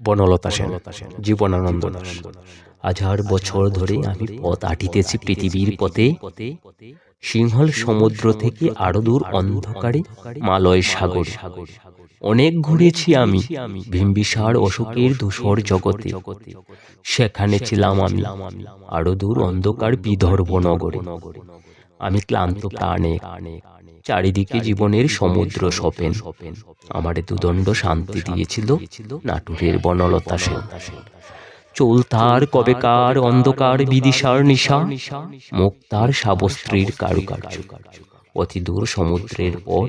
বনলতা সেন। জীবনানন্দ হাজার বছর ধরে আমি পথ আটিতেছি পৃথিবীর পথে। সিংহল সমুদ্র থেকে আরও দূর অন্ধকারে মালয় সাগর সাগর। সাগর। অনেক ঘুরেছি আমি ভীমবিসার অশোকের ধূসর জগতে। সেখানে ছিলাম আমি। আরও দূর অন্ধকার বিদর্ভ নগরে। আমি ক্লান্ত প্রাণে। চারিদিকে জীবনের সমুদ্র সপেন আমারে দুদণ্ড শান্তি দিয়েছিল নাটুরের বনলতা সেন। চুল তার কবেকার অন্ধকার বিদিশার নিশা। মুখ তার সাবস্ত্রীর কারুকার্য। অতি দূর সমুদ্রের পর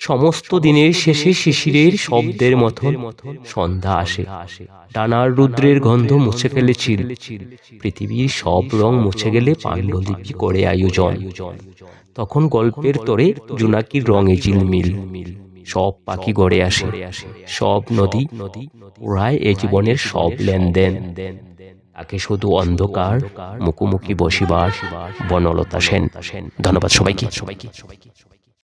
সমস্ত দিনের শেষে শিশিরের শব্দের মতো সন্ধ্যা আসে। ডানার রুদ্রের গন্ধ মুছে ফেলেছিল পৃথিবীর সব রং মুছে গেলে পাণ্ডুলিপি করে আয়োজন। তখন গল্পের তরে জুনাকির রঙে ঝিলমিল। সব পাখি গড়ে আসে। সব নদী নদী ওরাই এ জীবনের সব লেনদেন। তাকে শুধু অন্ধকার মুখোমুখি বসিবার বনলতা সেন। ধন্যবাদ সবাইকে। সবাইকে। সবাইকে।